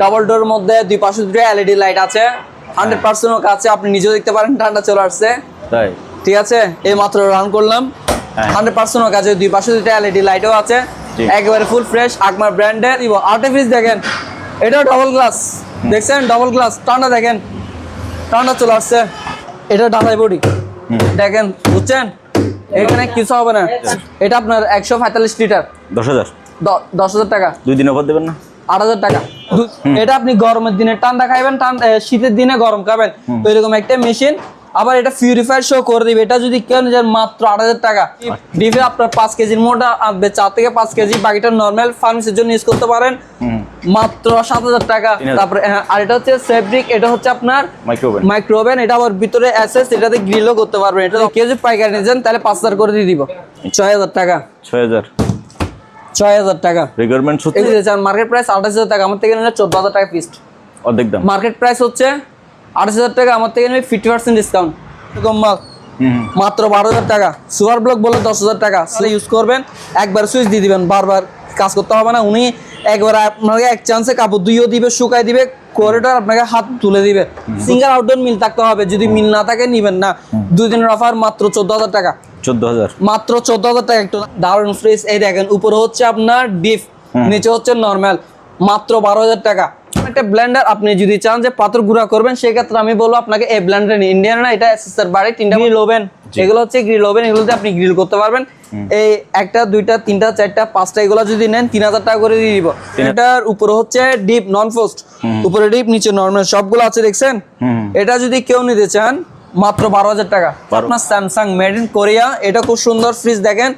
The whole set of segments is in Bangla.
ডাবল ডোর মধ্যে দুই পাশে দুটো এলইডি লাইট আছে। হান্ড্রেড পার্সেন্ট কাছে আপনি নিজেও দেখতে পারেন ঠান্ডা চলে আসছে। তাই? ঠিক আছে? এই মাত্র রান করলাম। হ্যাঁ। হান্ড্রেড পার্সেন্ট কাছে দুই পাশে দুটো এলইডি লাইটও আছে। জি। একেবারে ফুল ফ্রেশ আকমার ব্র্যান্ডের দিব আর্টিফিস দেখেন এটাও ডাবল গ্লাস দেখছেন? ডাবল গ্লাস ঠান্ডা দেখেন। ঠান্ডা চলে আসছে। এটা ঢালাই বডি দেখেন বুঝছেন? এখানে কিছু হবে না। এটা আপনার একশো পঁয়তাল্লিশ লিটার দশ হাজার। দশ হাজার টাকা। দুই দিন অফার দেবেন না? আট হাজার টাকা। এটা আপনি গরমের দিনে ঠান্ডা খাইবেন শীতের দিনে গরম খাবেন। তো এরকম একটা মেশিন। আবার এটা পিউরিফায়ার শো করে দিবে। এটা যদি কেউ নিজের মাত্র আট হাজার টাকা। ডিপে আপনার পাঁচ কেজির মোটা আসবে চার থেকে পাঁচ কেজি বাকিটা নর্মাল ফার্মেসির জন্য ইউজ করতে পারেন। মাত্র সাত হাজার টাকা। তারপরে হ্যাঁ, আর এটা হচ্ছে এটা হচ্ছে আপনার মাইক্রোওভেন এটা আবার ভিতরে অ্যাসেস এটাতে গ্রিলও করতে পারবেন। এটা কেউ যদি পাইকারি নিয়ে যান তাহলে পাঁচ হাজার করে দিয়ে দিব। ছয় হাজার টাকা। ছয় হাজার। ছয় হাজার টাকা। রিকোয়ারমেন্ট মার্কেট প্রাইস আঠাশ হাজার টাকা আমার থেকে নিলে চোদ্দ হাজার টাকা ফিক্সড অর্ধেক দাম। মার্কেট প্রাইস হচ্ছে আঠাশ হাজার টাকা আমার থেকে ফিফটি পার্সেন্ট ডিসকাউন্ট এরকম মাল। মাত্র বারো হাজার টাকা। সুপার ব্লক বলে দশ হাজার টাকা। সেটা ইউজ করবেন একবার সুইচ দিয়ে দিবেন বারবার কাজ করতে হবে না। উনি একবার আপনাকে এক চান্সে কাপড় দুইও দিবে শুকাই দিবে কোয়ারিটার আপনাকে হাত তুলে দিবে। সিঙ্গেল আউটডোর মিল থাকতে হবে যদি মিল না থাকে নিবেন না। দুই দিনের অফার মাত্র চোদ্দ হাজার টাকা। চোদ্দ হাজার। মাত্র চোদ্দ হাজার টাকা একটু দারুণ ফ্রিজ এই দেখেন উপরে হচ্ছে আপনার ডিপ নিচে হচ্ছে নর্মাল মাত্র বারো হাজার টাকা। একটা ব্লেন্ডার আপনি যদি চান যে পাথর গুঁড়া করবেন সেক্ষেত্রে আমি বলব আপনাকে এই ব্লেন্ডার ইন্ডিয়ান না এটা এসএসআর বাড়ি তিনটা গ্রিল ওভেন এগুলো হচ্ছে গ্রিল ওভেন এগুলোতে আপনি গ্রিল করতে পারবেন। এই একটা দুইটা তিনটা চারটা পাঁচটা এগুলো যদি নেন তিন হাজার টাকা করে দিয়ে দিব। এটার উপরে হচ্ছে ডিপ নন ফোস্ট উপরে ডিপ নিচে নর্মাল সবগুলো আছে দেখছেন? এটা যদি কেউ নিতে চান মাত্র বারো হাজার টাকা। আপনার স্যামসাং মেড ইন কোরিয়া এটা খুব সুন্দর ফ্রিজ দেখেন।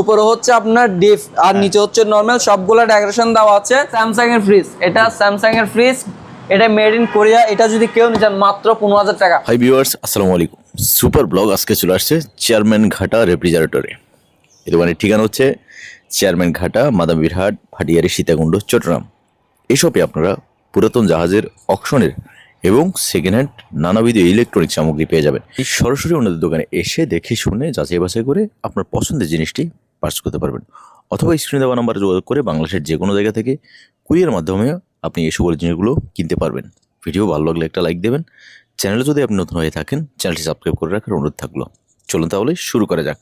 উপরে হচ্ছে আপনার ডিপ আর নিচে হচ্ছে নর্মাল সবগুলো ডেকোরেশন দেওয়া আছে। স্যামসাং এর ফ্রিজ এটা স্যামসাং এর ফ্রিজ এটা মেড ইন কোরিয়া এটা যদি কেউ নিতে চান মাত্র পনেরো হাজার টাকা। হাই ভিউয়ার্স আসসালামু আলাইকুম। সুপার ব্লগ আজকে চলে আসছে চেয়ারম্যান ঘাটা রেফ্রিজারেটরে এই দোকানের ঠিকানা হচ্ছে চেয়ারম্যান ঘাটা মাদামবিরহাট ভাটিয়ারি সীতাকুণ্ড চট্টগ্রাম এসবে আপনারা পুরাতন জাহাজের অকশনের এবং সেকেন্ড হ্যান্ড নানাবিধ ইলেকট্রনিক সামগ্রী পেয়ে যাবেন। এই সরাসরি ওনাদের দোকানে এসে দেখে শুনে যাচাই বাছাই করে আপনার পছন্দের জিনিসটি পার্স করতে পারবেন। অথবা স্ক্রিনে দেওয়া নাম্বারে যোগাযোগ করে বাংলাদেশের যে কোনো জায়গা থেকে কুইয়ের মাধ্যমে আপনি এই সকল জিনিসগুলো কিনতে পারবেন। ভিডিও ভালো লাগলে একটা লাইক দেবেন। চ্যানেলে যদি আপনি নতুন হয়ে থাকেন চ্যানেলটি সাবস্ক্রাইব করে রাখার অনুরোধ থাকল। চলুন তাহলে শুরু করা যাক।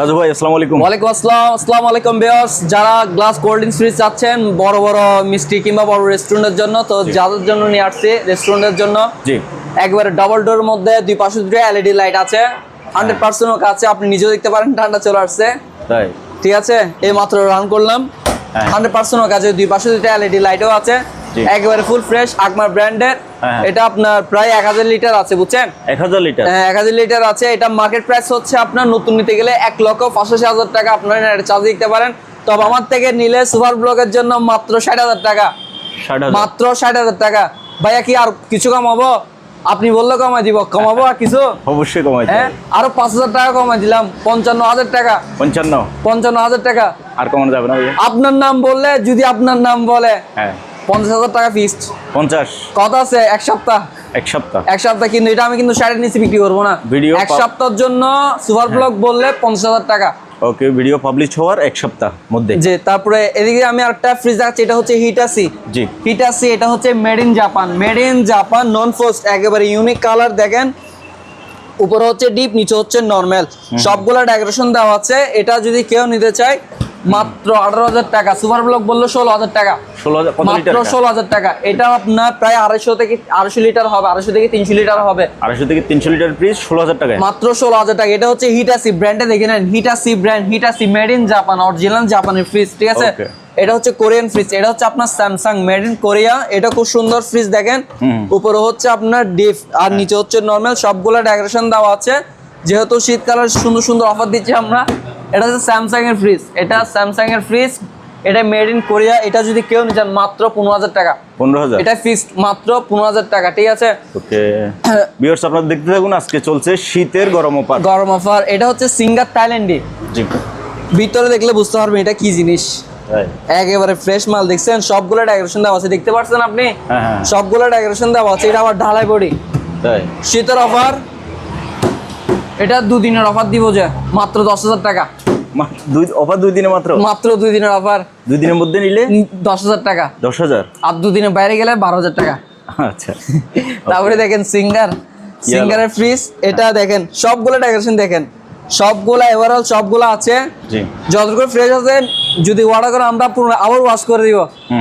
রাজু ভাই আসসালামু আলাইকুম। ওয়ালাইকুম আসসালাম আসসালামু আলাইকুম বেয়স যারা গ্লাস কোল্ড ড্রিঙ্কস ফ্রিজ চাচ্ছেন বড় বড় মিষ্টি কিংবা বড় রেস্টুরেন্টের জন্য তো যাদের জন্য নিয়ে আসছি রেস্টুরেন্টের জন্য জি। একবারে ডাবল ডোর মধ্যে দুই পাশে দুটো এলইডি লাইট আছে। হান্ড্রেড পার্সেন্ট কাছে আপনি নিজেও দেখতে পারেন ঠান্ডা চলে আসছে। তাই? ঠিক আছে? এই মাত্র রান করলাম। হান্ড্রেড পার্সেন্ট কাছে দুই পাশে দুটো এলইডি লাইটও আছে। একেবারে ফুল ফ্রেশ আকমার ব্র্যান্ডের হ্যাঁ। এটা আপনার প্রায় এক হাজার লিটার আছে বুঝছেন? এক হাজার লিটার হ্যাঁ, এক হাজার লিটার আছে। এটা মার্কেট প্রাইস হচ্ছে আপনার নতুন নিতে গেলে এক লক্ষ পঁচাশি হাজার টাকা। আপনার চার্জ দিতে পারেন। তবে আমার থেকে নিলে সুপার ব্লকের জন্য মাত্র ষাট হাজার টাকা। মাত্র ষাট হাজার টাকা। ভাইয়া কি আর কিছু কমাবো? আপনি বললে কমাই দিব। কমাবো আর কিছু? অবশ্যই কমাইতে হ্যাঁ। আরও পাঁচ হাজার টাকা কমাই দিলাম। পঞ্চান্ন হাজার টাকা। পঞ্চান্ন। পঞ্চান্ন হাজার টাকা। আর কমানো যাবে না আপনার নাম বললে যদি আপনার নাম বলে। হ্যাঁ। পঞ্চাশ হাজার টাকা ফিক্সড পঞ্চাশ। কথা আছে? এক সপ্তাহ। এক সপ্তাহ। এক সপ্তাহ কিন্তু এটা আমি কিন্তু নিচে বিক্রি করব না। Video এক সপ্তাহের জন্য সুপার ব্লক বললে পঞ্চাশ হাজার টাকা। ওকে ভিডিও পাবলিশ হওয়ার এক সপ্তাহ মধ্যে। তারপরে এদিকে আমি আরেকটা ফ্রিজ দেখাচ্ছি এটা হচ্ছে হিটাসি জি। হিটাসি এটা হচ্ছে made in Japan made in Japan non frost একেবারে ইউনিক কালার দেখেন। উপরে হচ্ছে ডিপ নিচে হচ্ছে নর্মাল সবগুলা ডেকোরেশন দেওয়া আছে। এটা যদি কেউ নিতে চায় মাত্র আঠারো হাজার টাকা। সুপার ব্লক বলল ষোলো হাজার টাকা। ষোলো হাজার মাত্র ষোলো হাজার টাকা। এটা আপনার প্রায় আড়াইশো থেকে আড়াইশো লিটার হবে আড়াইশো থেকে তিনশো লিটার হবে। আড়াইশো থেকে তিনশো লিটার প্রিস ষোলো হাজার টাকায়। মাত্র ষোলো হাজার টাকা। এটা হচ্ছে হিটাসি ব্র্যান্ডে দেখে নেন। Hitachi brand Hitachi made in Japan original জাপানের ফ্রিজ ঠিক আছে? এটা হচ্ছে কোরিয়ান ফ্রিজ এটা হচ্ছে আপনার স্যামসাং মেড ইন কোরিয়া এটা খুব সুন্দর ফ্রিজ দেখেন। উপরে হচ্ছে আপনার ডিপ আর নিচে হচ্ছে নর্মাল সবগুলো ডেকোরেশন দেওয়া আছে। যেহেতু শীতকালের সুন্দর সুন্দর অফার দিচ্ছি আমরা এটা হচ্ছে স্যামসাং এর ফ্রিজ এটা স্যামসাং এর ফ্রিজ এটা মেড ইন কোরিয়া এটা যদি কেউ নিতে চান মাত্র পনেরো হাজার টাকা। পনেরো হাজার? এটা ফিক্সড মাত্র পনেরো হাজার টাকা ঠিক আছে? ওকে। বিয়ার্স আপনারা দেখতে থাকুন আজকে চলছে শীতের গরম অফার গরম অফার এটা হচ্ছে সিঙ্গার থাইল্যান্ডি জি। ভিতরে দেখলে বুঝতে পারবেন এটা কি জিনিস। একেবারে ফ্রেশ মাল দেখছেন? সবগুলো ডেকোরেশন দেওয়া আছে দেখতে পাচ্ছেন আপনি? হ্যাঁ, হ্যাঁ। সবগুলো ডেকোরেশন দেওয়া আছে এটা আবার ঢালাই বডি তাই। শীতের অফার এটা দুদিনের অফার দিব যে মাত্র দশ হাজার টাকা। মা- দুই অফার দুই দিনে মাত্র? মাত্র দুই দিনের অফার দুই দিনের মধ্যে নিলে? দশ হাজার টাকা। দশ হাজার? আর দুদিনের বাইরে গেলে বারো হাজার টাকা। আচ্ছা। তারপরে দেখেন সিঙ্গার সিঙ্গারের ফ্রিজ এটা দেখেন সবগুলো ডেকোরেশন দেখেন। সবগুলা ওভারঅল সবগুলো আছে। জি। যতটুকু ফ্রেশ আছে যদি অর্ডার আমরা আবার ওয়াশ করে দিব।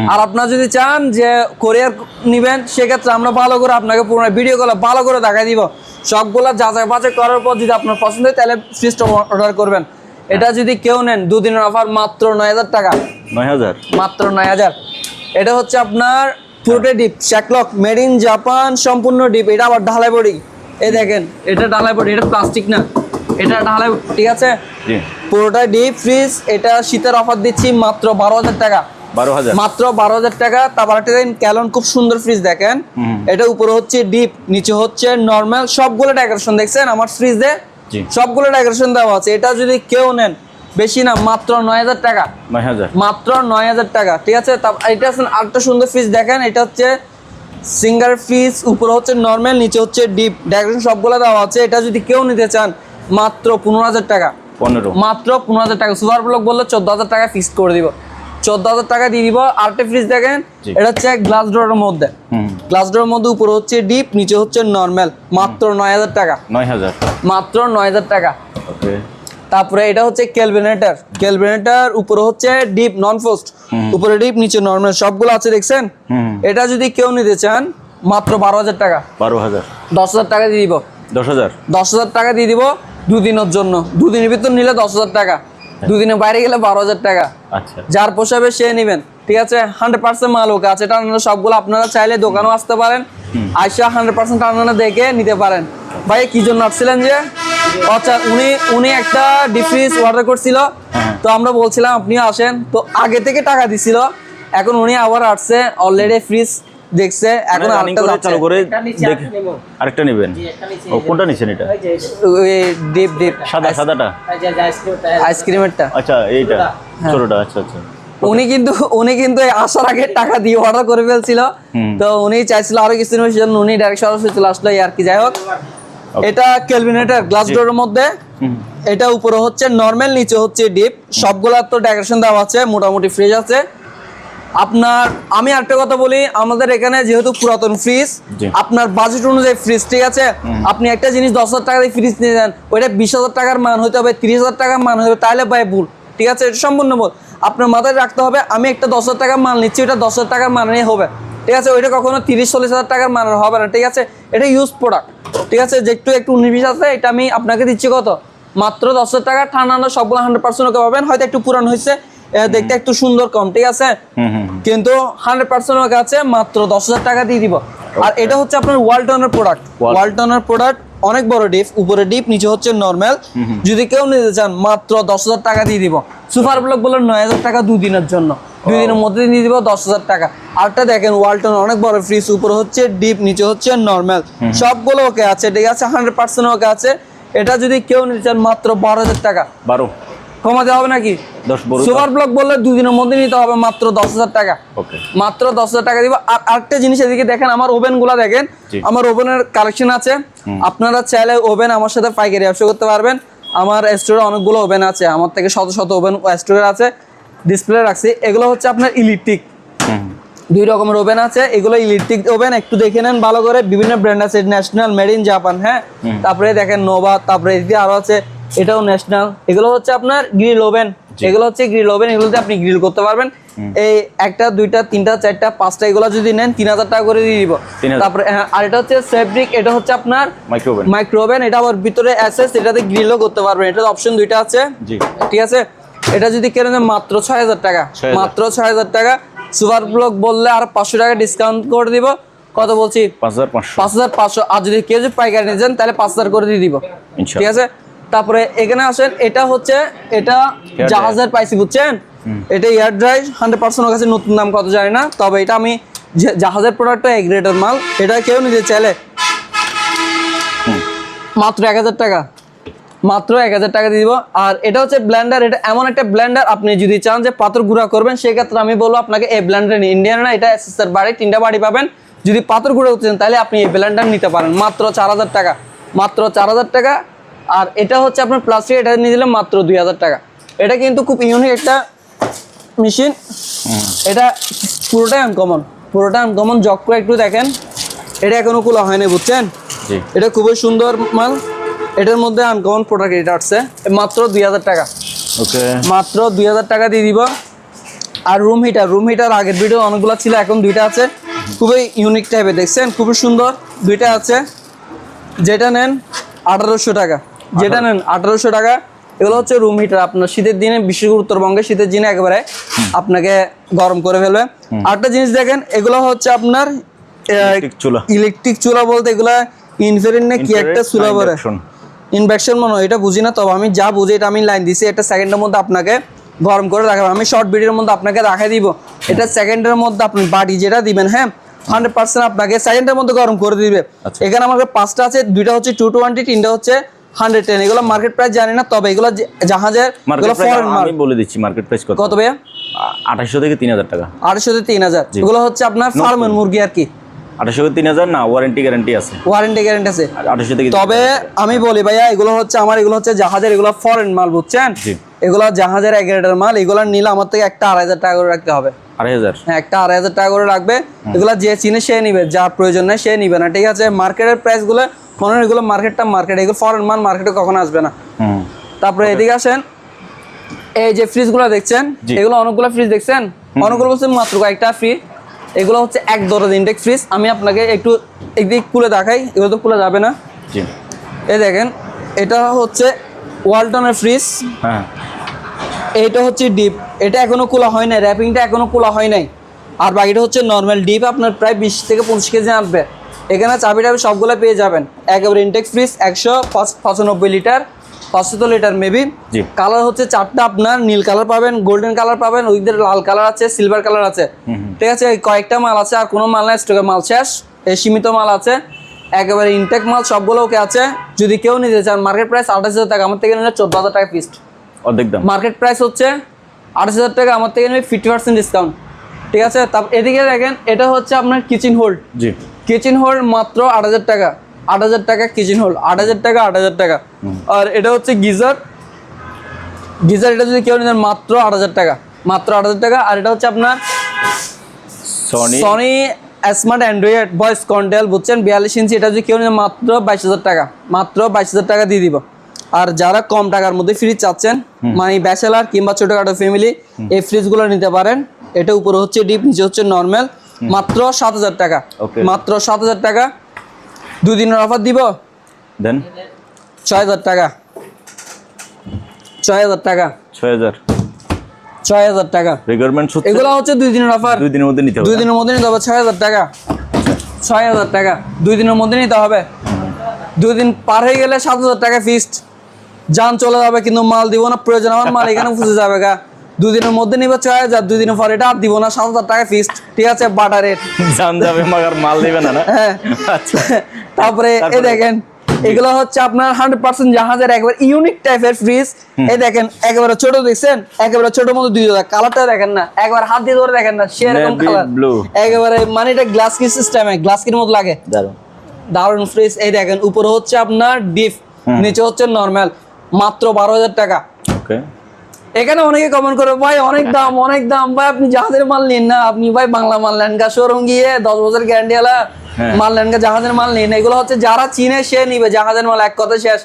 আর আপনার যদি চান যে কোরিয়ার নিবেন সেক্ষেত্রে আমরা ভালো করে আপনাকে ভিডিও কলে ভালো করে দেখাই দিব। সবগুলা যাচাই বাছাই করার পর যদি আপনার পছন্দ হয় তাহলে ফ্রিজটা অর্ডার করবেন। এটা যদি কেউ নেন দুদিনের অফার মাত্র নয় হাজার টাকা। নয় হাজার? মাত্র নয় হাজার। এটা হচ্ছে আপনার পুরোটাই ডিপ শ্যাকলক মেড ইন জাপান সম্পূর্ণ ডিপ এটা আবার ঢালাই বডি। এই দেখেন এটা ঢালাই বডি এটা প্লাস্টিক না। এটা ঢালাই ঠিক আছে? পুরোটাই ডিপ ফ্রিজ এটা শীতের অফার দিচ্ছি মাত্র বারো হাজার টাকা। বারো হাজার। মাত্র বারো হাজার টাকা। তারপর একটা ক্যালন খুব সুন্দর ফ্রিজ দেখেন। এটা উপরে হচ্ছে ডিপ নিচে হচ্ছে নর্মাল সবগুলো ডেকোরেশন দেখছেন আমার ফ্রিজে। সবগুলো ডেকোরেশন দেওয়া আছে। এটা যদি কেউ নেন বেশি না মাত্র নয় হাজার টাকা। মাত্র নয় হাজার টাকা ঠিক আছে? এটা আরেকটা সুন্দর ফ্রিজ দেখেন। এটা হচ্ছে সিঙ্গার ফ্রিজ উপরে হচ্ছে নর্মাল নিচে হচ্ছে ডিপ ডেকোরেশন সবগুলো দেওয়া আছে। এটা যদি কেউ নিতে চান মাত্র পনেরো হাজার টাকা। পনেরো। মাত্র পনেরো হাজার টাকা। সুপার ব্লক বললে চোদ্দ হাজার টাকা ফিক্স করে দিব। চোদ্দ হাজার টাকা দিয়ে দিব। আরেকটা ফ্রিজ দেখেন। এটা হচ্ছে গ্লাস ডোরের মধ্যে। গ্লাস ডোরের মধ্যে উপরে হচ্ছে ডিপ নিচে হচ্ছে নর্মাল মাত্র নয় হাজার টাকা। নয় হাজার। মাত্র নয় হাজার টাকা। তারপরে এটা হচ্ছে ক্যালভিনেটার ক্যালভিনেটার উপরে হচ্ছে ডিপ নন ফোস্ট উপরে ডিপ নিচে নর্মাল সবগুলো আছে দেখছেন? এটা যদি কেউ নিতে চান মাত্র বারো হাজার টাকা। বারো হাজার। দশ হাজার টাকা দিয়ে দিব। দশ হাজার। দশ হাজার টাকা দিয়ে দিব দুদিনের জন্য। দুদিনের ভিতর নিলে দশ হাজার টাকা। দুদিনের বাইরে গেলে বারো হাজার টাকা। আচ্ছা। যার পোষাবে সে নেবেন। ঠিক আছে? হান্ড্রেড পার্সেন্ট মাল ওকে আছে। টানানো সবগুলো আপনারা চাইলে দোকানেও আসতে পারেন। আইসা হান্ড্রেড পার্সেন্ট টানানো দেখে নিতে পারেন। ভাই কি জন্য আসছিলেন যে? আচ্ছা উনি উনি একটা ডিফ্রিজ অর্ডার করছিল। তো আমরা বলছিলাম আপনিও আসেন। তো আগে থেকে টাকা দিছিল। এখন উনি আবার আসছে। অলরেডি ফ্রিজ দেখছে এখন আরেকটা চালু করে আরেকটা নেবেন। ও কোনটা নিচ্ছেন এটা? ডিপ ডিপ সাদা সাদাটা? আইসক্রিমেরটা আচ্ছা এইটা। ছোটটা। আচ্ছা আচ্ছা। উনি কিন্তু উনি কিন্তু আসার আগে টাকা দিয়ে অর্ডার করে ফেলছিল। তো উনি চাইছিল আরও কিছু নেবে সেজন্য উনি ডাইরেক্ট সরাসরি চলে আসলো আর কি। যাই হোক এটা ক্যালভিনেটার গ্লাস ডোরের মধ্যে। হুম। এটা উপরে হচ্ছে নর্মাল নিচে হচ্ছে ডিপ সবগুলা তো ডেকোরেশন দেওয়া আছে মোটামুটি ফ্রিজ আছে। আপনার আমি একটা কথা বলি আমাদের এখানে যেহেতু পুরাতন ফ্রিজ আপনার বাজেট অনুযায়ী ফ্রিজ ঠিক আছে আপনি একটা জিনিস দশ হাজার টাকা দিয়ে ফ্রিজ নিয়ে যান ওইটা বিশ হাজার টাকার মান হতে হবে তিরিশ হাজার টাকার মান হতে হবে তাহলে ভাই ভুল। ঠিক আছে? এটা সম্পূর্ণ ভুল। আপনার মাথায় রাখতে হবে আমি একটা দশ হাজার টাকার মাল নিচ্ছি ওটা দশ হাজার টাকার মানেই হবে। ঠিক আছে? ওইটা কখনো তিরিশ চল্লিশ হাজার টাকার মানের হবে না। ঠিক আছে? এটা ইউজ প্রোডাক্ট ঠিক আছে? যে একটু একটু উনিশ বিশ আছে এটা আমি আপনাকে দিচ্ছি কত? মাত্র দশ হাজার টাকা ঠান্ডা সবগুলো হান্ড্রেড পার্সেন্ট ওকে পাবেন। হয়তো একটু পুরান হয়েছে দেখতে একটু সুন্দর কম ঠিক আছে। কিন্তু হান্ড্রেড পার্সেন্ট ওর কাছে মাত্র দশ হাজার টাকা দিয়ে দিব। আর এটা হচ্ছে আপনার ওয়ালটনের প্রোডাক্ট ওয়ালটনের প্রোডাক্ট অনেক বড় ডিপ উপরে ডিপ নিচে হচ্ছে নর্মাল যদি কেউ নিতে চান মাত্র দশ হাজার টাকা দিয়ে দিব। সুপার ব্লক বলে নয় হাজার টাকা দুদিনের জন্য। দুই দিনের মধ্যে দিয়ে দিব দশ হাজার টাকা। আরটা দেখেন ওয়ালটন অনেক বড় ফ্রিজ উপরে হচ্ছে ডিপ নিচে হচ্ছে নর্মাল সবগুলো ওকে আছে ঠিক আছে? হান্ড্রেড পার্সেন্ট ওকে আছে। এটা যদি কেউ নিতে চান মাত্র বারো হাজার টাকা। বারো। কমাতে হবে নাকি? সুপার ব্লক বললে দুদিনের মধ্যে নিতে হবে মাত্র দশ হাজার টাকা। মাত্র দশ হাজার টাকা দিব। আর আরেকটা জিনিস এদিকে দেখেন আমার ওভেনগুলা দেখেন আমার ওভেনের কালেকশন আছে। আপনারা চাইলে ওভেন আমার সাথে পাইকারি ব্যবসা করতে পারবেন। আমার স্টোরে অনেকগুলো ওভেন আছে। আমার থেকে শত শত ওভেন স্টোরে আছে। ডিসপ্লে রাখছি। এগুলো হচ্ছে আপনার ইলেকট্রিক দুই রকমের ওভেন আছে। এগুলো ইলেকট্রিক ওভেন। একটু দেখে নেন ভালো করে। বিভিন্ন ব্র্যান্ড আছে। ন্যাশনাল মেড ইন জাপান হ্যাঁ? তারপরে দেখেন নোভা তারপরে আরও আছে। এটাও ন্যাশনাল এগুলো হচ্ছে আপনার গ্রিল ওভেন এগুলো হচ্ছে গ্রিল ওভেন এগুলোতে আপনি গ্রিল করতে পারবেন। এই একটা দুইটা তিনটা চারটা পাঁচটা এগুলো যদি নেন তিন হাজার টাকা করে দিয়ে দিব। তারপরে হ্যাঁ, আর এটা হচ্ছে সেফব্রিক এটা হচ্ছে আপনার মাইক্রোওভেন মাইক্রো ওভেন এটা আবার ভিতরে অ্যাসেস এটাতে গ্রিলও করতে পারবেন। এটাতে অপশন দুইটা আছে। ঠিক আছে? এটা যদি কেন মাত্র ছয় হাজার টাকা। মাত্র ছয় হাজার টাকা। সুপার ব্লক বললে আর পাঁচশো টাকা ডিসকাউন্ট করে দিব। কত বলছি? পাঁচ হাজার পাঁচশো। পাঁচ হাজার পাঁচশো। আর যদি কেউ যদি পাইকারি নিয়ে যান তাহলে পাঁচ হাজার করে দিয়ে দিব। ঠিক আছে? তারপরে এখানে আসেন এটা হচ্ছে এটা জাহাজের পাইছি বুঝছেন? এটা এয়ার ড্রাই হান্ড্রেড পার্সেন্ট কাছে নতুন দাম কত জানি না। তবে এটা আমি জাহাজের প্রোডাক্ট এক গ্রেডের মাল। এটা কেউ নিতে চাইলে মাত্র এক হাজার টাকা। মাত্র এক হাজার টাকা দিয়ে দিব। আর এটা হচ্ছে ব্ল্যান্ডার এটা এমন একটা ব্ল্যান্ডার আপনি যদি চান যে পাথর গুঁড়া করবেন সেক্ষেত্রে আমি বলব আপনাকে এই ব্লেন্ডার ইন্ডিয়ান না এটা এসএসআর বাড়ি তিনটা বাড়ি পাবেন। যদি পাথর গুঁড়া করতে চান তাহলে আপনি এই ব্লেন্ডার নিতে পারেন। মাত্র চার হাজার টাকা। মাত্র চার হাজার টাকা। আর এটা হচ্ছে আপনার প্লাস্টিক এটা নিয়ে দিলে মাত্র দুই হাজার টাকা। এটা কিন্তু খুব ইউনিক একটা মেশিন এটা পুরোটাই আনকমন পুরোটা আনকমন জক করে একটু দেখেন। এটা এখনও খোলা হয়নি বুঝছেন? এটা খুবই সুন্দর মাল। এটার মধ্যে আনকমন প্রোডাক্ট এটা আসছে। মাত্র দুই হাজার টাকা। ওকে। মাত্র দুই হাজার টাকা দিয়ে দিব। আর রুম হিটার রুম হিটার আগের ভিডিও অনেকগুলো ছিল এখন দুইটা আছে। খুবই ইউনিক টাইপের দেখছেন? খুবই সুন্দর। দুইটা আছে। যেটা নেন আঠারোশো টাকা। যেটা নেন আঠারোশো টাকা। এগুলো হচ্ছে রুম হিটার আপনার শীতের দিনে বিশেষ করে উত্তরবঙ্গে শীতের দিনে একেবারে আপনাকে গরম করে ফেলবে। আরেকটা জিনিস দেখেন এগুলো হচ্ছে আপনার ইলেকট্রিক চুলা। বলতে এগুলা ইনফেরিন না কি একটা চুলা বলে? ইনভেকশন মনে হয় এটা বুঝি না তবে আমি যা বুঝি এটা আমি লাইন দিছি এটা সেকেন্ডের মধ্যে আপনাকে গরম করে রাখাবো আমি শর্ট ভিডিওর মধ্যে আপনাকে রাখাই দিব। এটা সেকেন্ডের মধ্যে আপনি বাড়ি যেটা দিবেন হ্যাঁ? হান্ড্রেড পার্সেন্ট আপনাকে সেকেন্ডের মধ্যে গরম করে দিবে। আচ্ছা। এখানে আমাকে পাঁচটা আছে দুইটা হচ্ছে টু টোয়েন্টি তিনটা হচ্ছে হান্ড্রেড টেন এগুলো মার্কেট প্রাইস জানি না তবে এগুলো জাহাজের আমি বলে দিচ্ছি মার্কেট প্রাইস কত? কত ভাইয়া? আঠাশশো থেকে তিন হাজার টাকা। আড়াইশো থেকে তিন হাজার। এগুলো হচ্ছে আপনার ফার্মের মুরগি আর কি। আঠাশশো তিন হাজার না ওয়ারেন্টি গ্যারান্টি আছে। ওয়ারেন্টি গ্যারেন্টি আছে। আঠাশশো থেকে তবে আমি বলি ভাইয়া এগুলো হচ্ছে আমার এগুলো হচ্ছে জাহাজের এগুলো ফরেন মাল বুঝছেন। এগুলো জাহাজের এক মাল এগুলো নিলে আমার থেকে একটা আড়াই হাজার টাকা করে রাখতে হবে। আড়াই হাজার। হ্যাঁ একটা আড়াই হাজার টাকা করে রাখবে এগুলো যে চিনে সে নিবে যার প্রয়োজন নেই সে নিবে না ঠিক আছে? মার্কেটের প্রাইসগুলো মনে এগুলো মার্কেটটা মার্কেট এগুলো ফরেন মাল মার্কেটে কখনো আসবে না। তারপরে এদিকে আসেন। এই যে ফ্রিজগুলো দেখছেন এগুলো অনেকগুলো ফ্রিজ দেখছেন? অনেকগুলো বলছে মাত্র কয়েকটা ফ্রি এগুলো হচ্ছে এক দরজ ইন্টেক ফ্রিজ আমি আপনাকে একটু একদিক খুলে দেখাই এগুলো তো খুলে যাবে না। এই দেখেন এটা হচ্ছে ওয়ালটনের ফ্রিজ হ্যাঁ। এইটা হচ্ছে ডিপ। এটা এখনও খোলা হয় নাই র্যাপিংটা এখনও খোলা হয় নাই। আর বাকিটা হচ্ছে নর্মাল ডিপ আপনার প্রায় বিশ থেকে পঁচিশ কেজি আসবে এখানে চাবি টাবি সবগুলো পেয়ে যাবেন। একেবারে ইনটেক ফ্রিজ একশো পঁচানব্বই লিটার পাঁচশো লিটার মেবি। কালার হচ্ছে চারটা আপনার নীল কালার পাবেন গোল্ডেন কালার পাবেন ওইদের লাল কালার আছে সিলভার কালার আছে। ঠিক আছে কয়েকটা মাল আছে আর কোনো মাল নাই স্টকে মাল শেষ। এই সীমিত মাল আছে। একেবারে ইনটেক মাল সবগুলো ওকে আছে। যদি কেউ নিতে চান মার্কেট প্রাইস আঠাশ হাজার টাকা আমার থেকে নিলে চোদ্দ হাজার টাকা ফিস্ট অর্ধেক দাম। মার্কেট প্রাইস হচ্ছে আঠাশ হাজার টাকা আমার থেকে নেবে ফিফটি পার্সেন্ট ডিসকাউন্ট ঠিক আছে? তারপর এদিকে দেখেন এটা হচ্ছে আপনার কিচেন হোল্ড জি। কিচেন হোল্ড মাত্র আট হাজার টাকা। আট হাজার টাকা কিচেন হোল্ড আট হাজার টাকা আট হাজার টাকা। আর এটা হচ্ছে গিজার। গিজার এটা যদি কেউ নেন মাত্র আট হাজার টাকা। মাত্র আট হাজার টাকা। আর এটা হচ্ছে আপনার Sony Sony smart Android voice control বুঝছেন? বিয়াল্লিশ ইঞ্চি। এটা যদি কেউ নেন মাত্র বাইশ হাজার টাকা। মাত্র বাইশ হাজার টাকা দিয়ে দিব। আর যারা কম টাকার মধ্যে ফ্রিজ চাচ্ছেন মানে ব্যাচেলার কিংবা ছোটখাটো ফ্যামিলি এই ফ্রিজগুলো নিতে পারেন। এটা উপরে হচ্ছে ডিপ নিচে হচ্ছে নর্মাল মাত্র সাত হাজার টাকা। মাত্র সাত হাজার টাকা। দুই দিনের অফার দিব। দেন ছয় হাজার টাকা। ছয় হাজার টাকা। ছয় হাজার। ছয় হাজার টাকা। রিকোয়ারমেন্ট হচ্ছে এগুলো হচ্ছে দুই দিনের অফার দুই দিনের মধ্যে নিতে হবে। দুই দিনের মধ্যে নিতে হবে ছয় হাজার টাকা। ছয় হাজার টাকা। দুই দিনের মধ্যে নিতে হবে। দুই দিন পার হয়ে গেলে সাত হাজার টাকা ফিক্সড যান চলে যাবে কিন্তু মাল দিব না প্রয়োজন আমার মাল এখানে ফুসে যাবে গা। দুই দিনের মধ্যে নিবে ছয় হাজার দুই দিনের পর এটা আর দিব না সাত হাজার টাকা ফিক্সড ঠিক আছে বাটার রেট জান যাবে মাগার মাল দিবে না না? হ্যাঁ। আচ্ছা। তারপরে এই দেখেন এগুলো হচ্ছে আপনার হান্ড্রেড পার্সেন্ট জাহাজের একবার ইউনিক টাইপের ফ্রিজ এই দেখেন একেবারে ছোট দেখছেন একেবারে ছোট মতো দুই হাজার। কালারটা দেখেন না একবার হাত দিয়ে ধরে দেখেন না সেরকম কালার। একেবারে মানে এটা গ্লাস কি সিস্টেমে গ্লাস কির মতো লাগে। দারুণ দারুণ ফ্রিজ এই দেখেন উপরে হচ্ছে আপনার ডিপ নিচে হচ্ছে নর্মাল মাত্র বারো হাজার টাকা। এখানে অনেকে কমেন্ট করে ভাই অনেক দাম অনেক দাম। ভাই আপনি জাহাজের মাল নিন না। আপনি ভাই বাংলা মাল নেন গা শোরুম গিয়ে দশ বছর গ্যারান্টি আলা হ্যাঁ। মাল নেন গা জাহাজের মাল নিন এগুলো হচ্ছে যারা চিনে সে নিবে জাহাজের মাল এক কথা শেষ।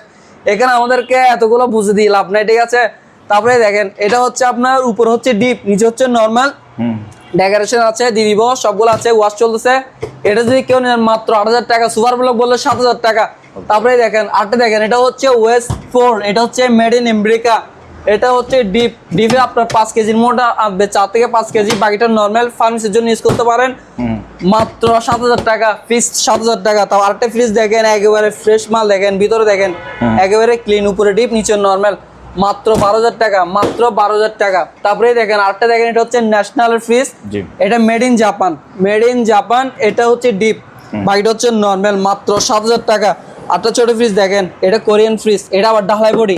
এখানে আমাদেরকে এতগুলো বুঝে দিয়ে লাভ নাই ঠিক আছে? তারপরে দেখেন এটা হচ্ছে আপনার উপর হচ্ছে ডিপ নিচে হচ্ছে নর্মাল ডেকোরেশন আছে দিয়ে দিব সবগুলো আছে ওয়াশ চলতেছে। এটা যদি কেউ নেন মাত্র আট হাজার টাকা সুপার ব্লক বললে সাত হাজার টাকা। তারপরে দেখেন আটটা দেখেন এটা হচ্ছে ওয়েস্ট ফোর এটা হচ্ছে মেড ইন আমেরিকা এটা হচ্ছে ডিপ ডিপে আপনার পাঁচ কেজির মোটা আসবে চার থেকে পাঁচ কেজি। বাকিটা নর্মাল ফার্মেসির জন্য ইউজ করতে পারেন। মাত্র সাত হাজার টাকা ফিস সাত হাজার টাকা। তাও আরেকটা ফ্রিজ দেখেন একেবারে ফ্রেশ মাল দেখেন ভিতরে দেখেন। একেবারে ক্লিন উপরে ডিপ নিচে নর্মাল মাত্র বারো হাজার টাকা মাত্র বারো হাজার টাকা। তারপরে দেখেন আরেকটা দেখেন এটা হচ্ছে ন্যাশনাল ফ্রিজ এটা made in Japan made in Japan এটা হচ্ছে ডিপ বাকিটা হচ্ছে নর্মাল মাত্র সাত হাজার টাকা। আটটা ছোট ফ্রিজ দেখেন এটা কোরিয়ান ফ্রিজ এটা আবার ঢালাই বডি।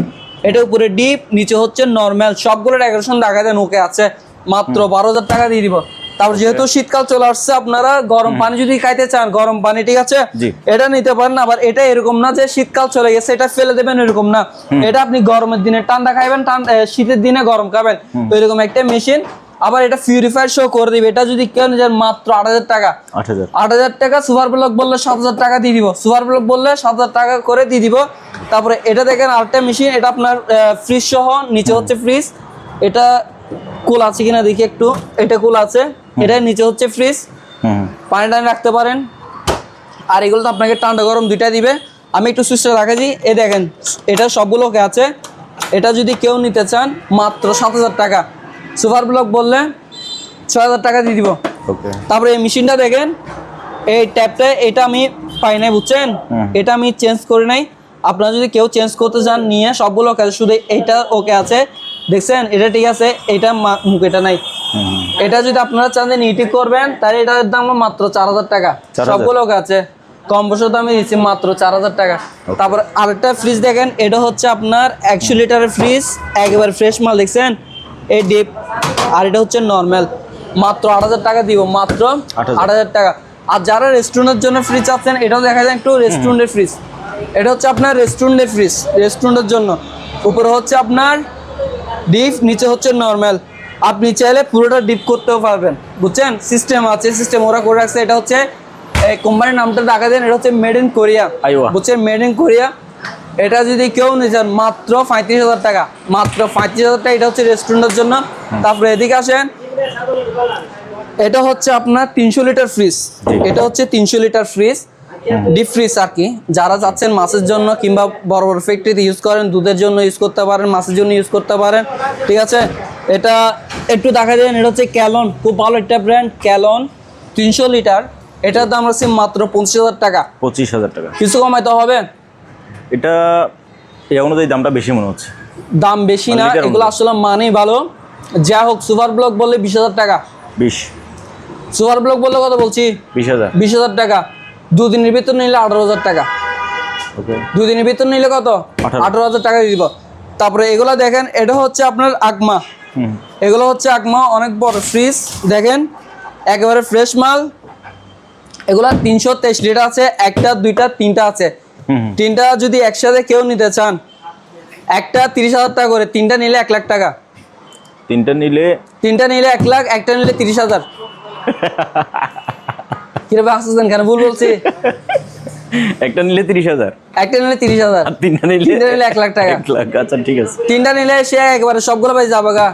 এটা উপরে ডিপ নিচে হচ্ছে নর্মাল সবগুলো ডেকোরেশন দেখা দেন ওকে আছে। মাত্র বারো হাজার টাকা দিয়ে দিব। তারপর যেহেতু শীতকাল চলে আসছে আপনারা গরম পানি যদি খাইতে চান গরম পানি ঠিক আছে? এটা নিতে পারেন আবার এটা এরকম না যে শীতকাল চলে গেছে এটা ফেলে দেবেন এরকম না। এটা আপনি গরমের দিনে ঠান্ডা খাইবেন শীতের দিনে গরম খাবেন। তো এরকম একটা মেশিন আবার এটা পিউরিফায়ার শো করে দিবে। এটা যদি কেউ নিজের মাত্র আট হাজার টাকা। আট হাজার। টাকা সুপার ব্লক বললে সাত হাজার টাকা দিয়ে দিব। সুপার ব্লক বললে সাত হাজার টাকা করে দিয়ে দিব। তারপরে এটা দেখেন আরেকটা মেশিন এটা আপনার ফ্রিজ সহ নিচে হচ্ছে ফ্রিজ এটা কুল আছে কিনা দেখি একটু। এটা কুল আছে। এটা নিচে হচ্ছে ফ্রিজ পানি টানি রাখতে পারেন। আর এগুলো তো আপনাকে ঠান্ডা গরম দুইটা দিবে। আমি একটু সুইচটা রাখা দিই এ দেখেন এটা সবগুলোকে আছে। এটা যদি কেউ নিতে চান মাত্র সাত হাজার টাকা। সুপার ব্লক বললে ছয় হাজার টাকা দিয়ে দিব। তারপরে এই মেশিনটা দেখেন এই ট্যাপটা এটা আমি পাই নাই বুঝছেন? এটা আমি চেঞ্জ করি নাই। আপনারা যদি কেউ চেঞ্জ করতে চান নিয়ে সবগুলো কাজ শুধু এইটা ওকে আছে। দেখছেন? এটা ঠিক আছে এটা মুখ এটা নাই। এটা যদি আপনারা চান যে নিটি করবেন তাহলে এটার দাম মাত্র চার হাজার টাকা। সবগুলো ওকে আছে। কম বছর দামে দিচ্ছি মাত্র চার হাজার টাকা। তারপর আরেকটা ফ্রিজ দেখেন এটা হচ্ছে আপনার একশো লিটারের ফ্রিজ একেবারে ফ্রেশ মাল দেখছেন? এই ডিপ আর এটা হচ্ছে নর্মাল মাত্র আট হাজার টাকা দিব মাত্র আট হাজার। টাকা। আর যারা রেস্টুরেন্টের জন্য ফ্রিজ আছেন এটাও দেখা যায় একটু রেস্টুরেন্টের ফ্রিজ এটা হচ্ছে আপনার রেস্টুরেন্টের ফ্রিজ রেস্টুরেন্টের জন্য। উপরে হচ্ছে আপনার ডিপ নিচে হচ্ছে নর্মাল আপনি চাইলে পুরোটা ডিপ করতেও পারবেন। বুঝছেন? সিস্টেম আছে সিস্টেম ওরা করে রাখছে। এটা হচ্ছে এই কোম্পানির নামটা দেখা দেন এটা হচ্ছে মেড ইন কোরিয়া। বুঝছেন? মেড ইন কোরিয়া এটা যদি কেউ নিয়ে যান মাত্র পঁয়ত্রিশ হাজার টাকা। মাত্র পঁয়ত্রিশ হাজার টাকা এটা হচ্ছে রেস্টুরেন্টের জন্য। তারপরে এদিকে আসেন। এটা হচ্ছে আপনার তিনশো লিটার ফ্রিজ এটা হচ্ছে তিনশো লিটার ফ্রিজ ডিপ ফ্রিজ আর কি। যারা যাচ্ছেন মাছের জন্য কিংবা বড় বড় ফ্যাক্টরিতে ইউজ করেন দুধের জন্য ইউজ করতে পারেন মাছের জন্য ইউজ করতে পারেন। ঠিক আছে? এটা একটু দেখা যায় এটা হচ্ছে ক্যালন খুব ভালো একটা ব্র্যান্ড ক্যালন তিনশো লিটার। এটার দাম হচ্ছে মাত্র পঁচিশ হাজার টাকা। পঁচিশ হাজার টাকা। কিছু কমাইতে হবে? এটা এই অনুযায়ী দামটা বেশি মনে হচ্ছে। দাম বেশি না এগুলো আসলে মানেই ভালো। যা হোক সুপার ব্লক বললে বিশ হাজার টাকা। বিশ। সুপার ব্লক বললে কত বলছি? বিশ হাজার। বিশ হাজার টাকা। দুদিনের ভিতর নিলে আঠারো হাজার টাকা। দুদিনের ভিতর নিলে কত? আঠারো। হাজার টাকা দিব। তারপরে এগুলো দেখেন এটা হচ্ছে আপনার আকমা। হুম। এগুলো হচ্ছে আকমা অনেক বড় ফ্রিজ দেখেন একেবারে ফ্রেশ মাল। এগুলা তিনশো তেইশ লিটার আছে একটা দুইটা তিনটা আছে। তিনটা যদি একসাথে কেউ নিতে চান একটা তিরিশ হাজার টাকা করে তিনটা নিলে এক লাখ টাকা। তিনটা নিলে? তিনটা নিলে এক লাখ একটা নিলে তিরিশ হাজার। কীরকম আসছেন কেন? ভুল বলছি। একটা নিলে তিরিশ হাজার। একটা নিলে তিরিশ হাজার। তিনটা নিলে তিনটা নিলে এক লাখ টাকা। এক লাখ আচ্ছা ঠিক আছে। তিনটা নিলে সে একবারে সবগুলো পাই যাবে গা।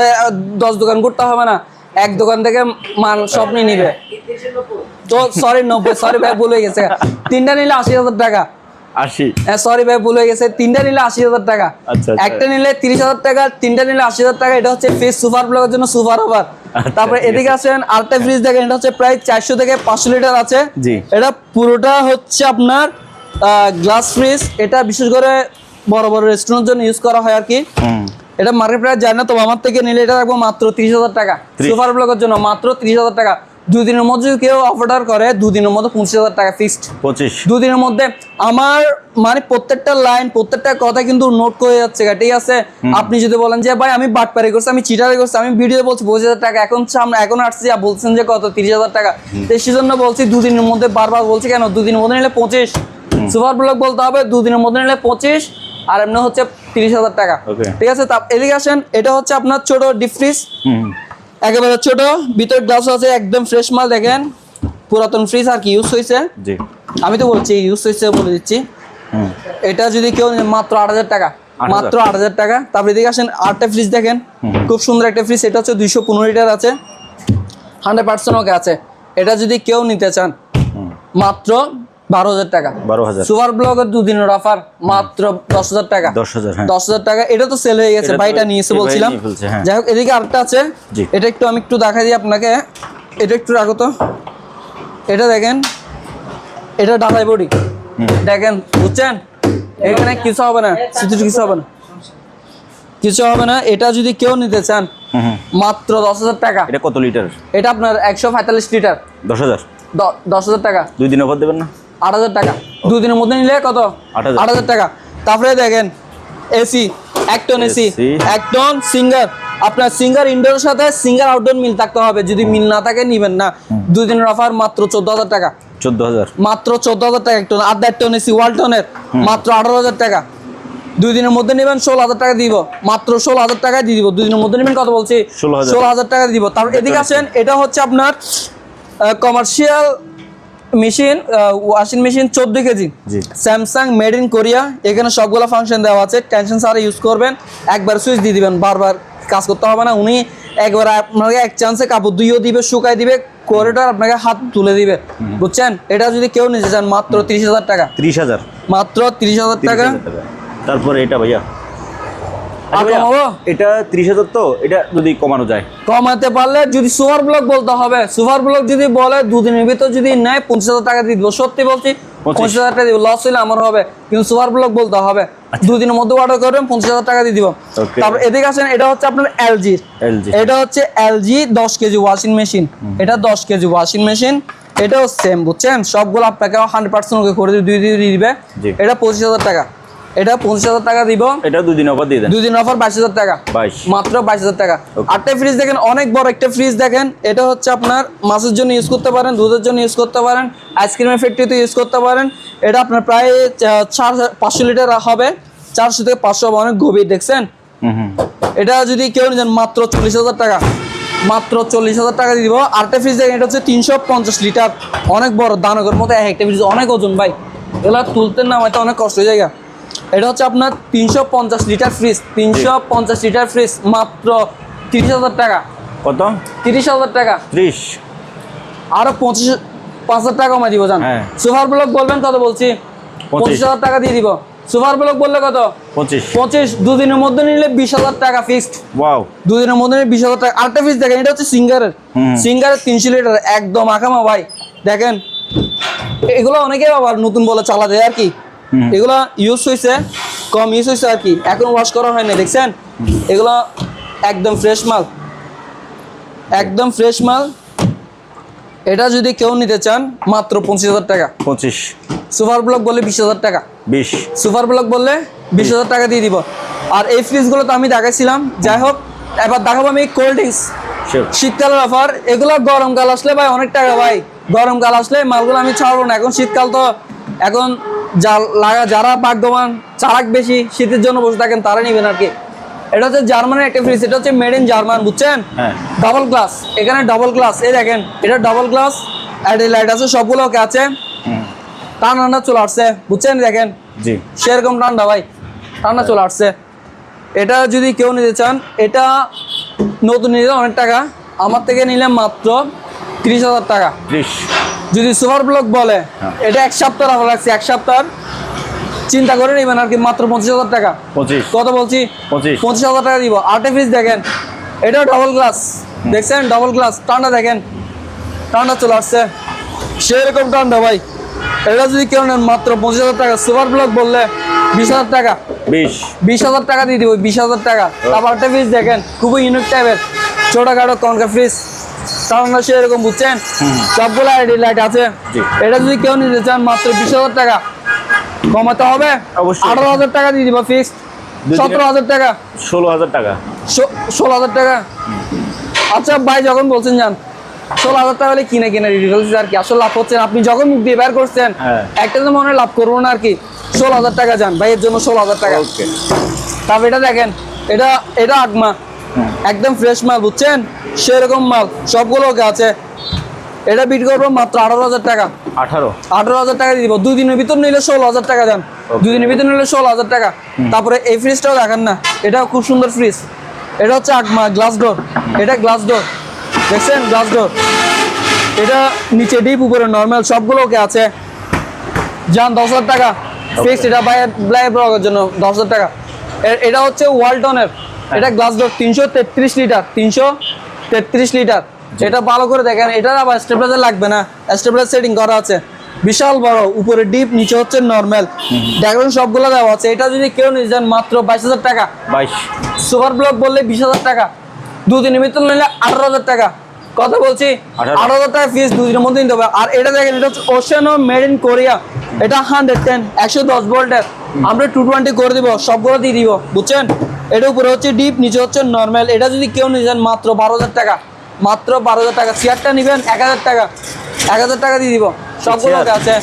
দশ দোকান করতে হবে না। এক দোকান থেকে মাল সব নিয়ে নিবে। তো সরি নব্বই সরি ভাই ভুল হয়ে গেছে। তিনটা নিলে আশি হাজার টাকা। আশি? সরি ভাই ভুল হয়ে গেছে। তিনটা নিলে আশি হাজার টাকা। আচ্ছা, আচ্ছা। একটা নিলে তিরিশ হাজার টাকা তিনটা নিলে আশি হাজার টাকা এটা হচ্ছে ফেস সুপার ব্লকের জন্য সুপার ওভার তারপরে এদিকে আসেন আরেকটা ফ্রিজ দেখেন এটা হচ্ছে প্রায় চারশো থেকে পাঁচশো লিটার আছে। এটা পুরোটা হচ্ছে আপনার গ্লাস ফ্রিজ এটা বিশেষ করে বড় বড় রেস্টুরেন্টের জন্য ইউজ করা হয় আর কি। এটা মার্কেট প্রাইস যায় না তো আমার থেকে নিলে এটা রাখব মাত্র তিরিশ হাজার টাকা। সুপার ব্লকের জন্য মাত্র তিরিশ হাজার টাকা। দুদিনের মধ্যে যদি কেউ অর্ডার করে দুদিনের মধ্যে পঁচিশ হাজার টাকা ফিক্সড পঁচিশ। দুদিনের মধ্যে আমার মানে প্রত্যেকটা লাইন প্রত্যেকটা কথা কিন্তু নোট করে যাচ্ছে ঠিক আছে? আপনি যদি বলেন যে ভাই আমি বাটপারি করছি আমি চিটারি করছি আমি ভিডিও বলছি পঁচিশ হাজার টাকা এখন সামনে এখন আসছি আর বলছেন যে কত তিরিশ হাজার টাকা? তো সেজন্য বলছি দুদিনের মধ্যে বারবার বলছি কেন? দুদিনের মধ্যে নিলে পঁচিশ। সুপার ব্লক বলতে হবে দুদিনের মধ্যে নিলে পঁচিশ আর এমনি হচ্ছে তিরিশ হাজার টাকা। ঠিক আছে? তা এদিকে আসেন এটা হচ্ছে আপনার ছোট ডিপ ফ্রিজ হুম। একেবারে ছোট ভিতরে গ্লাস আছে একদম ফ্রেশ মাল দেখেন। পুরাতন ফ্রিজ আর কি ইউজ হয়েছে জি। আমি তো বলছি ইউজ হয়েছে বলে দিচ্ছি। এটা যদি কেউ মাত্র আট হাজার টাকা 8,000 মাত্র আট হাজার টাকা। তারপরে এদিকে আসেন আটটা ফ্রিজ দেখেন। খুব সুন্দর একটা ফ্রিজ এটা হচ্ছে দুইশো পনেরো লিটার আছে। হান্ড্রেড পার্সেন্ট ওকে আছে। এটা যদি কেউ নিতে চান মাত্র বারো হাজার টাকা। বারো হাজার। সুপার দুদিনের অফার মাত্র দশ হাজার টাকা। দশ হাজার হ্যাঁ। দশ হাজার টাকা এটা তো সেল হয়ে গেছে ভাইটা নিয়েছে বলছিলাম। হ্যাঁ। যাই হোক এদিকে আরেকটা আছে। এটা একটু আমি একটু দেখা দিই আপনাকে। এটা একটু রাখো তো। এটা দেখেন এটা ডালাই বডি। দেখেন বুঝছেন? এখানে কিছু হবে না কিছু হবে না। কিছু হবে না এটা যদি কেউ নিতে চান মাত্র দশ হাজার টাকা। এটা কত লিটার এটা আপনার একশো পঁয়তাল্লিশ লিটার দশ হাজার। দশ হাজার টাকা। দুই দিন অফার দেবেন না? আট হাজার টাকা। দুদিনের মধ্যে নিলে কত? আট হাজার। টাকা। তারপরে দেখেন এসি এক টন এসি এক টন সিঙ্গার আপনার সিঙ্গার ইনডোরের সাথে সিঙ্গার আউটডোর মিল থাকতে হবে। যদি মিল না থাকে নিবেন না। দুই দিনের অফার মাত্র চোদ্দ হাজার টাকা। চোদ্দ হাজার। মাত্র চোদ্দ হাজার টাকা একটু আর দেড় টন এসি ওয়ার্ল্ড ওয়ালটনের মাত্র আঠারো হাজার টাকা। দুই দিনের মধ্যে নেবেন ষোলো হাজার টাকা দিব। মাত্র ষোলো হাজার টাকায় দিয়ে দিব। দুই দিনের মধ্যে নেবেন কত বলছি? ষোলো হাজার। টাকা দিব। তারপর এদিকে আসেন এটা হচ্ছে আপনার কমার্শিয়াল মেশিন ওয়াশিং মেশিন চোদ্দ KG. Samsung made in Korea এখানে সবগুলো ফাংশন দেওয়া আছে। টেনশন সারা ইউজ করবেন। একবার সুইচ দিয়ে দিবেন বারবার কাজ করতে হবে না। উনি একবার আপনাকে এক চান্সে কাপড় ধুইও দিবে শুকাই দিবে করিডর আপনাকে হাত তুলে দিবে। বুঝছেন? এটা যদি কেউ নিতে চান মাত্র তিরিশ হাজার টাকা। ত্রিশ হাজার। মাত্র তিরিশ হাজার টাকা। তারপরে এটা ভাইয়া আর আচ্ছা ভাইয়া, কমাবো? এটা ত্রিশ হাজার তো এটা যদি কমানো যায়। কমাতে পারলে যদি সুপার ব্লক বলতে হবে সুপার ব্লক যদি বলে দুদিনের ভিতর যদি নেয় পঞ্চাশ হাজার টাকা দিয়ে দিব। সত্যি বলছি পঞ্চাশ হাজার টাকা দিব। লস হলে আমার হবে কিন্তু সুপার ব্লক বলতে হবে দুদিনের মধ্যে অর্ডার করবেন পঞ্চাশ হাজার টাকা দিয়ে দিব. তারপর এদিকে আসেন এটা হচ্ছে আপনার এলজি এটা হচ্ছে এলজি দশ কেজি ওয়াশিং মেশিন এটা দশ কেজি ওয়াশিং মেশিন এটাও সেম বুঝছেন? সবগুলো আপনাকে হান্ড্রেড পার্সেন্ট করে দিয়ে দিবে। এটা পঁচিশ হাজার টাকা। এটা পঁচিশ হাজার টাকা দিব। এটা দুই দিন অফার দিয়ে দেন। দুই দিন অফার বাইশ হাজার টাকা। বাইশ। মাত্র বাইশ হাজার টাকা। আটটা ফ্রিজ দেখেন অনেক বড় একটা ফ্রিজ দেখেন। এটা হচ্ছে আপনার মাছের জন্য ইউজ করতে পারেন দুধের জন্য ইউজ করতে পারেন আইসক্রিমের ফ্যাক্টরিতে ইউজ করতে পারেন। এটা আপনার প্রায় চার পাঁচশো লিটার হবে। চারশো থেকে পাঁচশো হবে অনেক গভীর দেখছেন? এটা যদি কেউ নেন মাত্র চল্লিশ হাজার টাকা। মাত্র চল্লিশ হাজার টাকা দিয়ে দিব। আটটা ফ্রিজ দেখেন এটা হচ্ছে তিনশো পঞ্চাশ লিটার অনেক বড় দানগর মতো এক একটা ফ্রিজ অনেক ওজন ভাই। এগুলো তুলতে না হয়তো অনেক কষ্ট হয়ে যায় এটা হচ্ছে আপনার তিনশো পঞ্চাশ লিটার ফ্রিজ তিনশো পঞ্চাশ লিটার ফ্রিজ মাত্র তিরিশ হাজার টাকা। কত? তিরিশ হাজার টাকা। ত্রিশ। আরও পঁচিশ পাঁচ হাজার টাকা কমাই দিব জান। হ্যাঁ। সুপার ব্লক বলবেন কত বলছি? পঁচিশ। হাজার টাকা দিয়ে দিব। সুপার ব্লক বললে কত? পঁচিশ। পঁচিশ দুদিনের মধ্যে নিলে বিশ হাজার টাকা ফিক্সড ওয়াও। দুদিনের মধ্যে নিলে বিশ হাজার টাকা। আরেকটা পিস দেখেন এটা হচ্ছে সিঙ্গারের। সিঙ্গারের তিনশো লিটার একদম আঁকামা ভাই। দেখেন এগুলো অনেকে আবার নতুন বলে চালা যায় আর কি। এগুলো ইউজ হয়েছে কম ইউজ হয়েছে আর কি। এখন ওয়াশ করা হয় না দেখছেন? এগুলো একদম ফ্রেশ মাল। একদম ফ্রেশ মাল। এটা যদি কেউ নিতে চান মাত্র পঁচিশ হাজার টাকা। পঁচিশ। সুপার ব্লক বললে বিশ হাজার টাকা। বিশ। সুপার ব্লক বললে বিশ হাজার টাকা দিয়ে দিব। আর এই ফ্রিজগুলো তো আমি দেখাইছিলাম। যাই হোক এবার দেখাবো আমি কোল্ড ড্রিঙ্কস শীতকালের অফার এগুলো গরমকাল আসলে ভাই অনেক টাকা ভাই। গরমকাল আসলে মালগুলো আমি ছাড়বো না। এখন শীতকাল তো এখন যা লাগা যারা ভাগ্যবান চালাক বেশি শীতের জন্য বসে থাকেন তারা নেবেন আর কি। এটা হচ্ছে জার্মানের একটা ফ্রিজ এটা হচ্ছে মেড ইন জার্মান বুঝছেন? হ্যাঁ। ডাবল গ্লাস এখানে ডাবল গ্লাস এই দেখেন এটা ডাবল গ্লাস লাইট আছে সবগুলো ওকে আছে। ঠান্ডা ঠান্ডা চলে আসছে বুঝছেন দেখেন? জি। সেরকম ঠান্ডা ভাই ঠান্ডা চলে আসছে। এটা যদি কেউ নিতে চান এটা নতুন নিলে অনেক টাকা আমার থেকে নিলে মাত্র তিরিশ হাজার টাকা। যদি সুপার ব্লক বলে হ্যাঁ। এটা এক সপ্তাহ রাখা লাগছে এক সপ্তাহ। চিন্তা করে নেবেন আর কি মাত্র পঁচিশ হাজার টাকা? কত বলছি? পঁচিশ। হাজার টাকা দিব। আটে পিস দেখেন এটা ডবল গ্লাস দেখছেন? ডবল গ্লাস ঠান্ডা দেখেন। ঠান্ডা চলে আসছে। সেরকম ঠান্ডা ভাই। এটা যদি কেউ নেন মাত্র পঁচিশ হাজার টাকা। সুপার ব্লক বললে বিশ হাজার টাকা। বিশ। বিশ হাজার টাকা দিয়ে দিব বিশ হাজার টাকা। তারপর একটা ফ্রিজ দেখেন খুবই ইউনিক টাইপের ছোটখাটো কনকা ফ্রিজ ঠান্ডা সেরকম বুঝছেন? সবগুলো আইডি লাইট আছে। এটা যদি কেউ নিতে চান মাত্র বিশ হাজার টাকা। কমাতে হবে। আঠারো হাজার টাকা দিয়ে দিব ফিক্স সতেরো হাজার টাকা। ষোলো হাজার টাকা। ষোলো হাজার টাকা। আচ্ছা ভাই যখন বলছেন যান ষোলো হাজার টাকা হলে কিনে কিনে আর কি? আসলে লাভ আপনি যখন মুখ দিয়ে বের করছেন হ্যাঁ। একটা তো মনে হয় লাভ করব না আর কি। ষোলো হাজার টাকা যান। ভাই এর জন্য ষোলো হাজার টাকা। তারপর এটা দেখেন এটা এটা আগমা একদম ফ্রেশ মাল বুঝছেন? সেরকম মাল সবগুলো ওকে আছে। এটা বিট করব মাত্র আঠারো হাজার টাকা। আঠারো? আঠারো হাজার টাকা দিব। দুই দিনের ভিতর নিলে ষোলো হাজার টাকা দেন। দুই দিনের ভিতর নিলে ষোলো হাজার টাকা। তারপরে এই ফ্রিজটাও দেখেন না। এটাও খুব সুন্দর ফ্রিজ এটা হচ্ছে গ্লাস ডোর এটা গ্লাস ডোর দেখছেন? গ্লাস ডোর এটা নিচে ডিপ উপরে নর্মাল সবগুলো ওকে আছে। যান দশ হাজার টাকা। ফিক্স এটা বাই ব্লাই ব্লগের জন্য দশ হাজার টাকা। এটা হচ্ছে ওয়ালটনের। এটা গ্লাস ডোর তিনশো তেত্রিশ লিটার তিনশো তেত্রিশ লিটার এটা ভালো করে দেখেন এটার আবার স্টেবিলাইজার লাগবে না স্টেবিলাইজার সেটিং করা আছে। বিশাল বড় উপরে ডিপ নিচে হচ্ছে নর্মাল ডেকোরেশন সবগুলো দেওয়া আছে এটা যদি কেউ নিয়ে যান মাত্র বাইশ হাজার টাকা। বাইশ। সুপার ব্লক বললে বিশ হাজার টাকা। দুদিনের ভিতরে নিলে আঠারো হাজার টাকা। কথা বলছি আঠারো। টাকা ফিস দুদিনের মধ্যে নিতে হবে। আর এটা দেখেন এটা হচ্ছে ওশানো মেড ইন কোরিয়া এটা হান্ড্রেড টেন একশো দশ ভোল্টের। আমরা টু টোয়েন্টি করে দিব সবগুলো দিয়ে দিব বুঝছেন? এটা উপরে হচ্ছে ডিপ নিচে হচ্ছে নর্মাল এটা যদি কেউ নিয়ে যান মাত্র বারো হাজার টাকা। মাত্র বারো হাজার টাকা। চেয়ারটা নেবেন এক হাজার টাকা। এক হাজার টাকা দিয়ে দিব। সবগুলো চেয়ার? আছে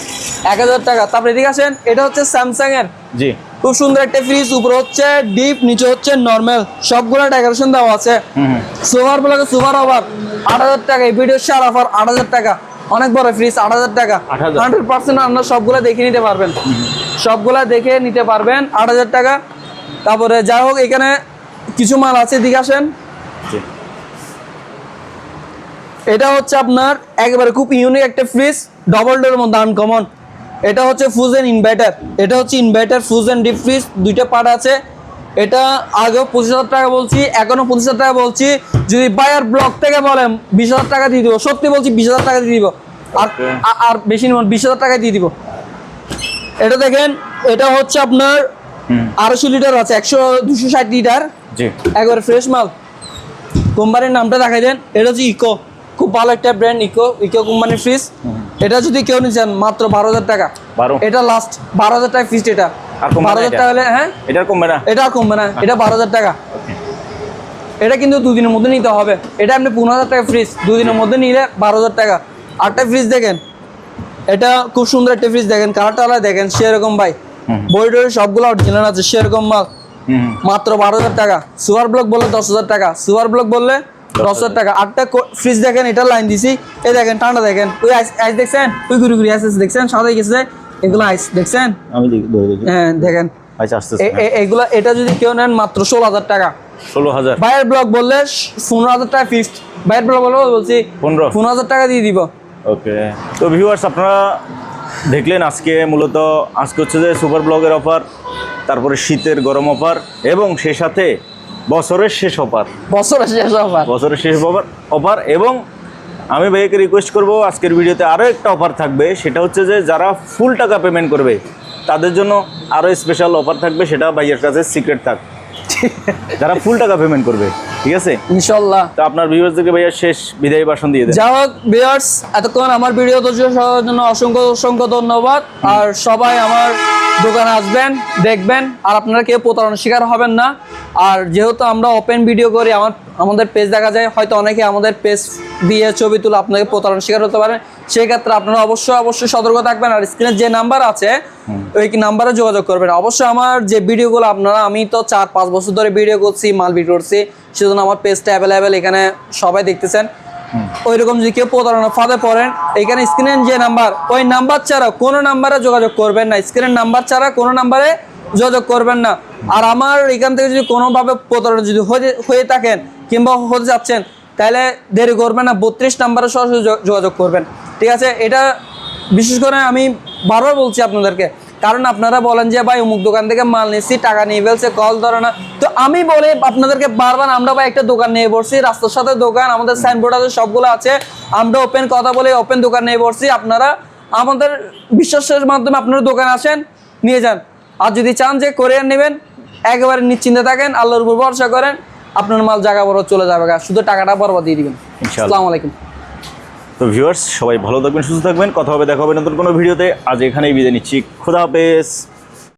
এক হাজার টাকা। তারপরে এদিকে আসেন এটা হচ্ছে স্যামসাং এর জি। খুব সুন্দর একটা ফ্রিজ উপরে হচ্ছে ডিপ নিচে হচ্ছে নর্মাল সবগুলো ডেকোরেশন দেওয়া আছে। সুপার প্লাগে সুপার অফার আট হাজার টাকা। এই ভিডিও শেয়ার অফার আট হাজার টাকা। অনেক বড় ফ্রিজ আট হাজার টাকা। 8,000 হান্ড্রেড পার্সেন্ট আপনার সবগুলো দেখে নিতে পারবেন। সবগুলা দেখে নিতে পারবেন আট হাজার টাকা। তারপরে যাই হোক এখানে কিছু মাল আছে এদিকে আসেন। এটা হচ্ছে আপনার একেবারে খুব ইউনিক একটা ফ্রিজ ডবল ডোরের মধ্যে আনকমন এটা হচ্ছে ফুজেন ইনভার্টার এটা হচ্ছে ইনভার্টার ফুজেন ডিপ ফ্রিজ দুইটা পার্ট আছে। এটা আগেও পঁচিশ হাজার টাকা বলছি এখনও পঁচিশ হাজার টাকা বলছি। যদি বায়ার ব্লক থেকে বলেন বিশ হাজার টাকা দিয়ে দিব। সত্যি বলছি বিশ হাজার টাকা দিয়ে দিব। আর আর বেশি নেবেন বিশ হাজার টাকা দিয়ে দিব। এটা দেখেন এটা হচ্ছে আপনার আড়াইশো লিটার আছে একশো দুশো ষাট লিটার একবারে ফ্রেশ মাল। কোম্পানির নামটা দেখাই দেন এটা হচ্ছে ইকো ভালো একটা ব্র্যান্ড ইকো ইকো কোম্পানির ফ্রিজ এটা যদি কেউ নিচ্ছেন মাত্র বারো হাজার টাকা। এটা লাস্ট বারো হাজার টাকা ফিক্সড এটা। বারো হাজার টাকা হলে হ্যাঁ? এটার কমবে না? এটা কমবে না। এটা বারো হাজার টাকা। এটা কিন্তু দুদিনের মধ্যে নিতে হবে। এটা আপনি পনেরো হাজার টাকা ফ্রিজ দুদিনের মধ্যে নিলে বারো হাজার টাকা। আটটা ফ্রিজ দেখেন। এটা খুব সুন্দর একটা ফ্রিজ দেখেন। কালারটা আলাদা। দেখেন সেরকম ভাই। বই টই সবগুলো অরিজিনাল আছে। সেরকম মাল। মাত্র বারো হাজার টাকা। সুপার ব্লক বললে দশ হাজার টাকা। সুপার ব্লক বললে দশ হাজার টাকা। আটটা ফ্রিজ দেখেন এটা লাইন দিছি। এই দেখেন ঠান্ডা দেখেন। ওই আইস আইস দেখছেন? ওই ঘুরি ঘুরি আইস দেখছেন? সাদা গেছে এগুলো আইস দেখছেন? আমি হ্যাঁ দেখেন। এ- এগুলা এটা যদি কেউ নেন মাত্র ষোলো হাজার টাকা। ষোলো হাজার। বাইরের ব্লক বললে পনেরো হাজার টাকা ফিক্সড বাইরের ব্লক বললে বলছি পনেরো। পনেরো হাজার টাকা দিয়ে দিব। ওকে। তো ভিউয়ার্স আপনারা দেখলেন আজকে মূলত আজকে হচ্ছে যে সুপার ব্লগের অফার তারপরে শীতের গরম অফার এবং সে সাথে বছরের শেষ অফার। বছরের শেষ অপার বছরের শেষ অফার অফার এবং আমি ভাইকে রিকোয়েস্ট করব আজকের ভিডিওতে আরও একটা অফার থাকবে। সেটা হচ্ছে যে যারা ফুল টাকা পেমেন্ট করবে তাদের জন্য আরও স্পেশাল অফার থাকবে সেটা ভাইয়ের কাছে সিক্রেট থাক। যারা ফুল টাকা পেমেন্ট করবে ঠিক আছে? ইনশাল্লাহ। তো আপনার ভিউয়ার্সদেরকে ভাইয়া শেষ বিদায়ী ভাষণ দিয়ে দেন। যা হোক বিয়ার্স এতক্ষণ আমার ভিডিও ধৈর্য সবার জন্য অসংখ্য অসংখ্য ধন্যবাদ। আর সবাই আমার দোকানে আসবেন দেখবেন আর আপনারা কেউ প্রতারণার শিকার হবেন না। আর যেহেতু আমরা ওপেন ভিডিও করি আমার আমাদের পেজ দেখা যায় হয়তো অনেকে আমাদের পেজ দিয়ে ছবি তুলে আপনাকে প্রতারণার শিকার হতে পারেন সেই ক্ষেত্রে আপনারা অবশ্যই অবশ্যই সতর্ক থাকবেন। আর স্ক্রিনে যে নাম্বার আছে ওই নাম্বারে যোগাযোগ করবেন। অবশ্যই আমার যে ভিডিওগুলো আপনারা আমি তো চার পাঁচ বছর ধরে ভিডিও করছি মাল ভিডিও করছি সেজন্য আমার পেজটা অ্যাভেলেবেল এখানে সবাই দেখতেছেন। ওইরকম যদি কেউ প্রতারণা ফাঁদে পড়েন এখানে স্ক্রিনের যে নাম্বার ওই নাম্বার ছাড়া কোনো নাম্বারে যোগাযোগ করবেন না। স্ক্রিনের নাম্বার ছাড়া কোনো নাম্বারে যোগাযোগ করবেন না। আর আমার এখান থেকে যদি কোনোভাবে প্রতারণা যদি হয়ে- থাকেন কিংবা হতে যাচ্ছেন তাহলে দেরি করবেন না। বত্রিশ নাম্বারে সরাসরি যোগ- যোগাযোগ করবেন। ঠিক আছে? এটা বিশেষ করে আমি বারবার বলছি আপনাদেরকে কারণ আপনারা বলেন যে ভাই অমুক দোকান থেকে মাল নিচ্ছি টাকা নিয়ে ফেলছে কল ধরে না। তো আমি বলে আপনাদেরকে বারবার আমরা ভাই একটা দোকান নিয়ে পড়ছি রাস্তার সাথে দোকান আমাদের সাইনবোর্ড আছে সবগুলো আছে। আমরা ওপেন কথা বলে ওপেন দোকান নিয়ে পড়ছি আপনারা আমাদের বিশ্বাসের মাধ্যমে আপনারা দোকানে আসেন নিয়ে যান। আর যদি চান যে কোরিয়ান নেবেন একেবারে নিশ্চিন্তে থাকেন আল্লাহর উপর ভরসা করেন আপনার মাল জায়গা বড় চলে যাবে। শুধু টাকাটা বরবাদ দিয়ে দিবেন। আসসালামু আলাইকুম। তো ভিউয়ার্স, সবাই ভালো থাকবেন, সুস্থ থাকবেন। কথা হবে, দেখা হবে নতুন কোনো ভিডিওতে। আজ এখানেই বিদায় নিচ্ছি। খোদা হাফেজ।